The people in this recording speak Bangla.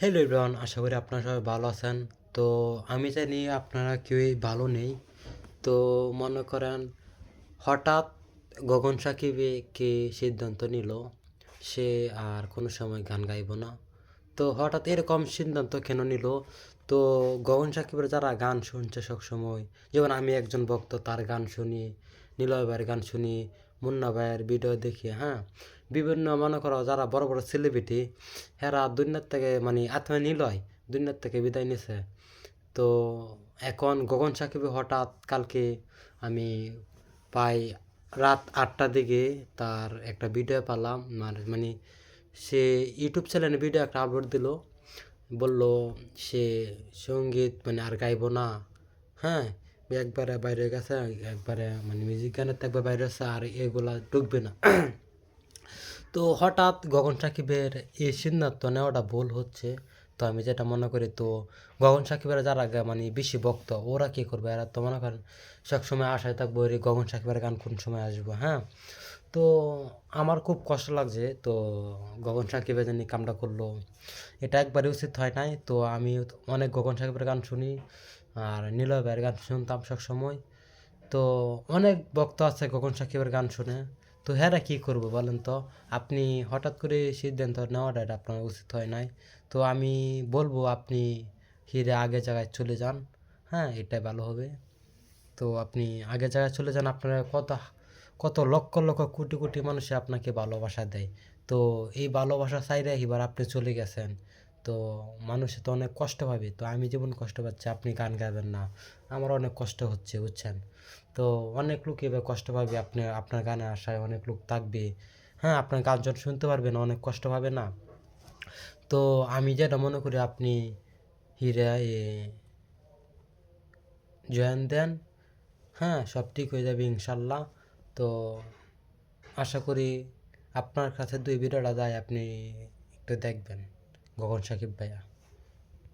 হ্যালো এভরিওয়ান আশা করি আপনারা সবাই ভালো আছেন। তো আমি জানি আপনারা কেউই ভালো নেই। তো মনে করেন, হঠাৎ গগন সাকিবে কে সিদ্ধান্ত নিল, সে আর কোনো সময় গান গাইব না। তো হঠাৎ এরকম সিদ্ধান্ত কেন নিল? তো গগন সাকিবের যারা গান শুনছে সবসময়, যেমন আমি একজন ভক্ত, তার গান শুনি ভাইয়ের গান শুনি মুন্না ভাইয়ের ভিডিও দেখি হ্যাঁ? বিভিন্ন মনে করো যারা বড় বড় সেলিব্রিটি হেরা দুনিয়ার থেকে মানে আত্মা নিলয়, দুনিয়ার থেকে বিদায় নিছে। তো এখন গগন সাকিবে হঠাৎ কালকে আমি প্রায় রাত আটটার দিকে তার একটা ভিডিও পেলাম মানে সে ইউটিউব চ্যানেলে ভিডিও একটা আপলোড দিল। বলল সে সংগীত মানে আর গাইব না হ্যাঁ? একবারে বাইরে গেছে, একবারে মানে মিউজিক গানের তো একবার বাইরে আছে আর এগুলা ঢুকবে না। তো হঠাৎ গগন সাকিবের এই সিদ্ধান্ত নেওয়াটা ভুল হচ্ছে। তো আমি যেটা মনে করি তো গগন সাকিবের যারা মানে বেশি ভক্ত, ওরা কী করবে? এরা তো মনে করেন সবসময় আশায় থাকব রে গগন সাকিবের গান কোন সময় আসব হ্যাঁ? তো আমার খুব কষ্ট লাগছে তো গগন সাকিবের জানি কামটা করল। এটা একবারে উচিত হয় নাই তো আমি অনেক গগন সাকিবের গান শুনি আর নীলয় ভাইয়ের গান শুনতাম সবসময়। তো অনেক ভক্ত আছে গগন সাকিবের গান শুনে। তো হ্যাঁ কী করব বলেন তো? আপনি হঠাৎ করে সিদ্ধান্ত নেওয়াটা আপনার উচিত হয় নাই। তো আমি বলব আপনি হিরে আগে জায়গায় চলে যান। হ্যাঁ এটাই ভালো হবে। তো আপনি আগে জায়গায় চলে যান, আপনারা কত কত লক্ষ লক্ষ, কোটি কোটি মানুষে আপনাকে ভালোবাসা দেয়। তো এই ভালোবাসা চাইলে এবার আপনি চলে গেছেন। তো মানুষে তো অনেক কষ্ট পাবে। তো আমি যেমন কষ্ট পাচ্ছি, আপনি গান গাবেন না। আমার অনেক কষ্ট হচ্ছে, বুঝছেন? তো অনেক লোক এবার কষ্ট পাবে, আপনি, আপনার গানে আসায় অনেক লোক থাকবে। হ্যাঁ আপনার গান যখন শুনতে পারবেন, অনেক কষ্ট পাবে না। তো আমি যেটা মনে করি, আপনি হিরা, এ, জয়েন দেন। হ্যাঁ সব ঠিক হয়ে যাবে ইনশাল্লাহ। তো আশা করি আপনার কাছে দুই ভিডিওটা যায়, আপনি একটু দেখবেন। গগন সাকিব ভাইয়া।